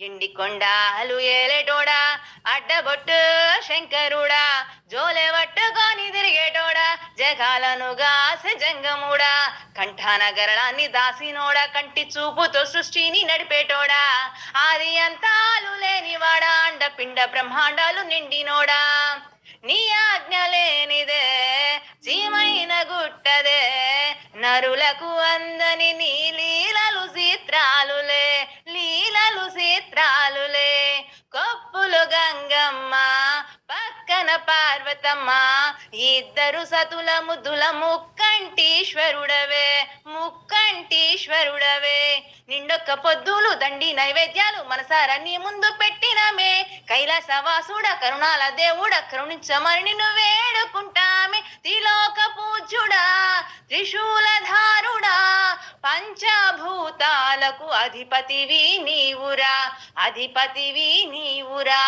ఎండి కొండాలు ఏలేటోడా? అడ్డబొట్టు శంకరుడా? జోలె పట్టుకొని తిరిగేటోడా? జగాలను గాసె జంగముడా? కంఠాన గరళాన్ని దాసినోడా? కంటి చూపుతో సృష్టిని నడిపేటోడా? ఆది అంతాలు లేనివాడా? అండ పిండ బ్రహ్మాండాలు నిండినోడా? నీ ఆజ్ఞ లేనిదే జీమైన గుట్టదే. నరులకు అందని నీ లీలలు లీలలు చిత్రాలులే కొప్పులు గంగమ్మ పక్కన పార్వతమ్మ ఇద్దరు సతుల ముద్దుల ముక్కంటీశ్వరుడవే ముక్కంటీశ్వరుడవే నిండొక్క పొద్దులు దండి నైవేద్యాలు మనసారా నీ ముందు పెట్టినమే. కైలాసవాసుడ కరుణాల దేవుడ కరుణించమని నిన్ను వేడుకుంటామే. త్రిలోక పూజ్యుడా త్రిశూల పంచభూతాలకు అధిపతివి నీవురా అధిపతివి నీవురా.